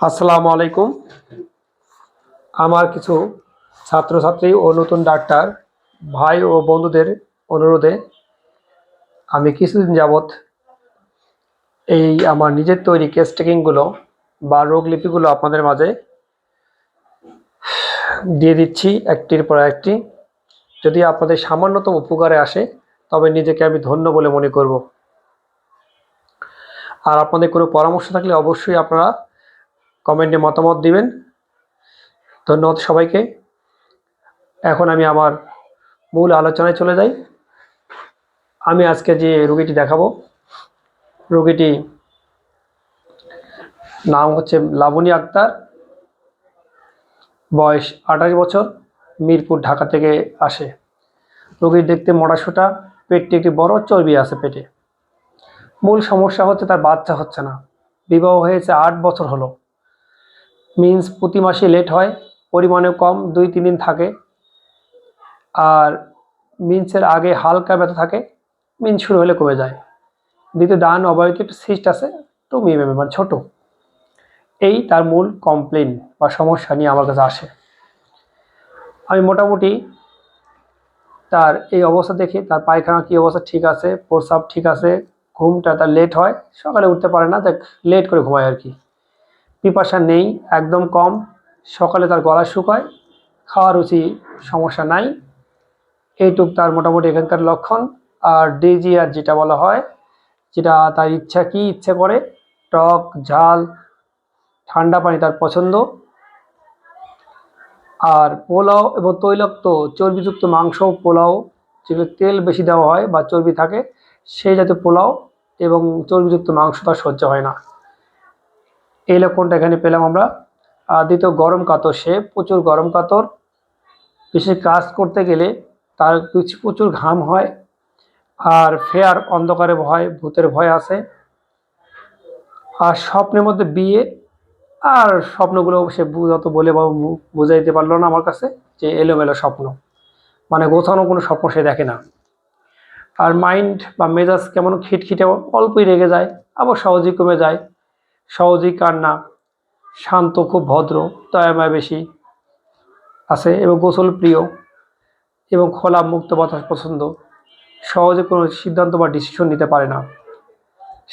আসসালামু আলাইকুম। আমার কিছু ছাত্রছাত্রী ও নতুন ডাক্তার ভাই ও বন্ধুদের অনুরোধে আমি কিছুদিন যাবৎ এই আমার নিজের তৈরি কেস টেকিংগুলো বা রোগলিপিগুলো আপনাদের মাঝে দিয়ে দিচ্ছি একটির পর একটি। যদি আপনাদের সামান্যতম উপকারে আসে, তবে নিজেকে আমি ধন্য বলে মনে করব। আর আপনাদের কোনো পরামর্শ থাকলে অবশ্যই আপনারা কমেন্টে মতামত দিবেন। ধন্যবাদ সবাইকে। এখন আমি আমার মূল আলোচনায় চলে যাই। আমি আজকে যে রোগীটি দেখাবো, রোগীটি নাম হচ্ছে লাবণী আক্তার। বয়স আঠাশ বছর, মিরপুর, ঢাকা থেকে আসে। রোগীর দেখতে মোটাসোটা পেটটি একটি বড় চর্বি আছে পেটে। মূল সমস্যা হচ্ছে তার বাচ্চা হচ্ছে না। বিবাহ হয়েছে আট বছর হলো। মিন্স প্রতি মাসে লেট হয়, পরিমাণে কম, দুই, তিন দিন থাকে। আর মিন্সের আগে হালকা ব্যথা থাকে মিন্স শুরু হলে কমে যায়। দ্বিতীয় ডান অবয়তে একটা সিস্ট আছে টু মিএম মানে ছোটো। এই তার মূল কমপ্লেন বা সমস্যা নিয়ে আমার কাছে আসে। আমি মোটামুটি তার এই অবস্থা দেখে, তার পায়খানা কী অবস্থা ঠিক আছে, প্রস্রাব ঠিক আছে, ঘুমটা তার লেট হয়, সকালে উঠতে পারে না, দেখ লেট করে ঘুমায় আর কি। পিপাসা নেই, একদম কম। সকালে তার গলা শুকায়, খাওয়ার রুচি সমস্যা নাই। এইটুক তার মোটামুটি এখানকার লক্ষণ। আর ডিজি আর যেটা বলা হয়, যেটা তার ইচ্ছা কি ইচ্ছে করে, টক, ঝাল, ঠান্ডা পানি তার পছন্দ। আর পোলাও এবং তৈলাক্ত চর্বিযুক্ত মাংস, পোলাও, যেগুলো তেল বেশি দেওয়া হয় বা চর্বি থাকে, সেই জাতীয় পোলাও এবং চর্বিযুক্ত মাংস তার সহ্য হয় না। এই লক্ষণটা এখানে পেলাম আমরা। দ্বিতীয় গরম কাতর, সে প্রচুর গরম কাতর। বিশেষ কাজ করতে গেলে তার কিছু প্রচুর ঘাম হয় আর ফেয়ার অন্ধকারে ভয়, ভূতের ভয় আছে। আর স্বপ্নের মধ্যে বিয়ে, আর স্বপ্নগুলো সে যত বলে বা বু- বুঝাইতে পারল না আমার কাছে যে এলোমেলো স্বপ্ন। মানে গোছানো কোনো স্বপ্ন সে দেখে না। আর মাইন্ড বা মেজাজ কেমন খিটখিটে অল্পই রেগে যায়, আবার সহজেই কমে যায়। সহজেই কান্না শান্ত, খুব ভদ্র দয়াময় বেশি আছে এবং গোসল প্রিয় এবং খোলা মুক্ত বাতাস পছন্দ। সহজে কোনো সিদ্ধান্ত বা ডিসিশন নিতে পারে না।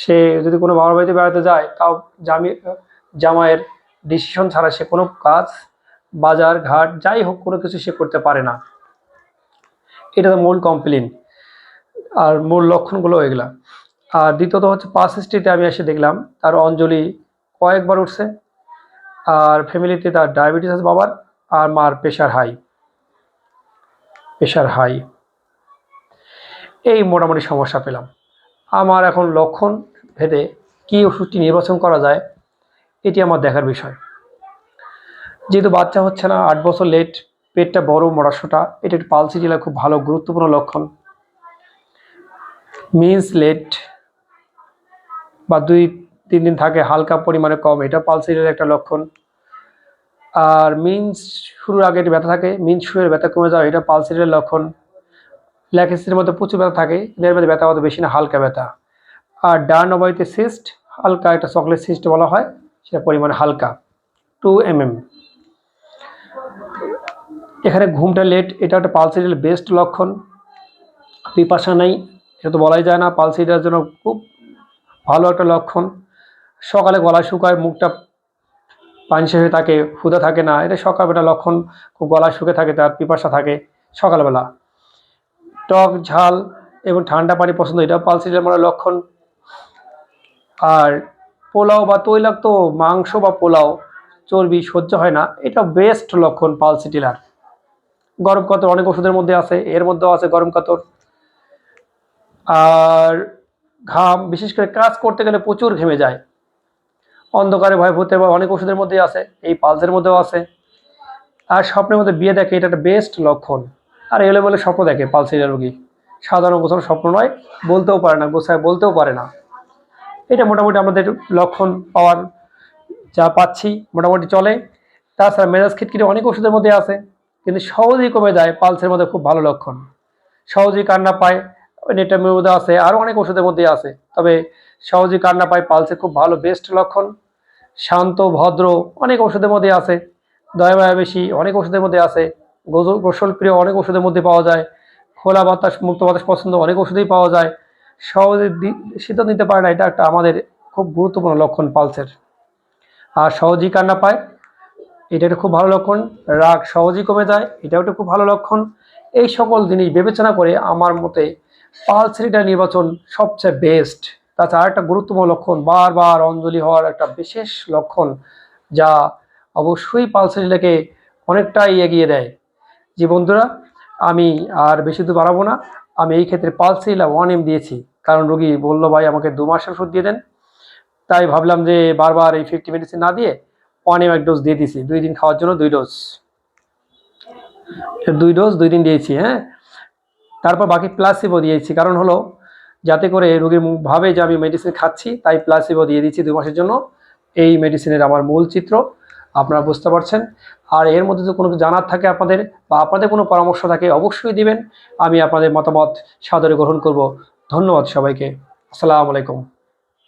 সে যদি কোনো বাবার বাড়িতে বেড়াতে যায়, তাও জামি, জামাইয়ের ডিসিশন ছাড়া সে কোনো কাজ, বাজার, ঘাট, যাই হোক, কোনো কিছু সে করতে পারে না। এটা মূল কমপ্লেন আর মূল লক্ষণগুলো এগুলা। আর দ্বিতীয়ত হচ্ছে পাঁচ হিস্ট্রিতে আমি এসে দেখলাম, তার অঞ্জলি কয়েকবার উঠছে, আর ফ্যামিলিতে তার ডায়াবেটিস আছে বাবার, আর মার প্রেশার হাই প্রেশার হাই এই মোটামুটি সমস্যা পেলাম। আমার এখন লক্ষণ ভেদে কী ওষুধটি নির্বাচন করা যায়, এটি আমার দেখার বিষয়। যেহেতু বাচ্চা হচ্ছে না, আট বছর লেট পেটটা বড় মরাশোটা এটা একটু পালসি জেলার খুব ভালো, গুরুত্বপূর্ণ লক্ষণ। মিন্স লেট বা দুই, তিন দিন থাকে হালকা পরিমাণে কম, এটা পালসিটের একটা লক্ষণ। আর মিন্স শুরুর আগে ব্যথা থাকে মিন্স শুরুর ব্যথা কমে যাওয়া এটা পালসিটের লক্ষণ। ল্যাকেসির মধ্যে প্রচুর ব্যথা থাকে এর মধ্যে ব্যথা অত বেশি না, হালকা ব্যথা। আর ডান অবয়তে সিস্ট হালকা একটা চকলেট সিস্ট বলা হয়, সেটা পরিমাণে হালকা টু এম এম এখানে ঘুমটা লেট এটা একটা পালসিটের বেস্ট লক্ষণ। পিপাসা নেই, এটা তো বলাই যায় না পালসিটার জন্য খুব ভালো একটা লক্ষণ। সকালে গলা শুকায়, মুখটা পাঞ্চে হয়ে থাকে ক্ষুধা থাকে না। এটা সকালবেলা লক্ষণ, খুব গলা শুকে থাকে, তার পিপাসা থাকে সকালবেলা। টক, ঝাল এবং ঠান্ডা পানি পছন্দ, এটাও পালসিটার মানে লক্ষণ। আর পোলাও বা তৈলাক্ত মাংস বা পোলাও চর্বি সহ্য হয় না এটা বেস্ট লক্ষণ পালসিটিলার। গরম কাতর অনেক ওষুধের মধ্যে আছে, এর মধ্যেও আছে গরম কাতর। আর ঘাম, বিশেষ করে কাজ করতে গেলে প্রচুর ঘেমে যায়। অন্ধকারে ভয় ভূতের ভয় অনেক ওষুধের মধ্যে আছে, এই পালসের মধ্যেও আছে। আর স্বপ্নের মধ্যে বিয়ে দেখে এটা একটা বেস্ট লক্ষণ। আর এলে বলে স্বপ্ন দেখে পালসিরিয়া রোগী। সাধারণ গোছানো স্বপ্ন নয়, বলতেও পারে না, গোছায় বলতেও পারে না। এটা মোটামুটি আমাদের লক্ষণ পাওয়ার যা পাচ্ছি, মোটামুটি চলে। তাছাড়া মেজাজ খিটখিটে অনেক ওষুধের মধ্যে আছে, কিন্তু সহজেই কমে যায় পালসের মধ্যে খুব ভালো লক্ষণ। সহজেই কান্না পায় নেটামের মধ্যে আছে আরও অনেক ওষুধের মধ্যে আছে। তবে সহজেই কান্না পায় পালসে খুব ভালো বেস্ট লক্ষণ। শান্ত, ভদ্র, অনেক ওষুধের মধ্যে আছে। দয়া মায়া বেশি, অনেক ওষুধের মধ্যে আছে। গোসল গোসল প্রিয় অনেক ওষুধের মধ্যে পাওয়া যায়। খোলা বাতাস, মুক্ত বাতাস পছন্দ অনেক ওষুধেই পাওয়া যায়। সহজে সিদ্ধান্ত নিতে পারে না, এটা একটা আমাদের খুব গুরুত্বপূর্ণ লক্ষণ পালসের। আর সহজেই কান্না পায়, এটা একটা খুব ভালো লক্ষণ। রাগ সহজেই কমে যায়, এটাও একটা খুব ভালো লক্ষণ। এই সকল জিনিস বিবেচনা করে আমার মতে পালসেরিটা নির্বাচন সবচেয়ে বেস্ট তাছাড়া একটা গুরুত্বপূর্ণ লক্ষণ, বারবার অঞ্জলি হওয়ার একটা বিশেষ লক্ষণ, যা অবশ্যই পালসেরিটাকে অনেকটাই এগিয়ে দেয়। যে বন্ধুরা, আমি আর বেশি দূর বাড়াবো না। আমি এই ক্ষেত্রে পালসেরিলা ওয়ান এম দিয়েছি। কারণ রোগী বলল, ভাই, আমাকে দু মাসের ওষুধ দিয়ে দেন। তাই ভাবলাম যে বারবার এই ফিফটি মেডিসিন না দিয়ে ওয়ান এম এক ডোজ দিয়ে দিছি দুই দিন খাওয়ার জন্য দুই ডোজ দুই ডোজ দুই দিন দিয়েছি হ্যাঁ? তারপর বাকি প্লাসিবো দিয়েছি। কারণ হলো, যাতে করে মুখ ভাবে যে আমি মেডিসিন খাচ্ছি, তাই প্লাসিবো দিয়ে দিচ্ছি দু মাসের জন্য। এই মেডিসিনের আমার মূল চিত্র, আপনারা বুঝতে পারছেন। আর এর মধ্যে তো কোনো জানার থাকে আপনাদের, বা আপনাদের কোনো পরামর্শ থাকে, অবশ্যই দিবেন। আমি আপনাদের মতামত সাদরে গ্রহণ করব। ধন্যবাদ সবাইকে। আসসালামু আলাইকুম।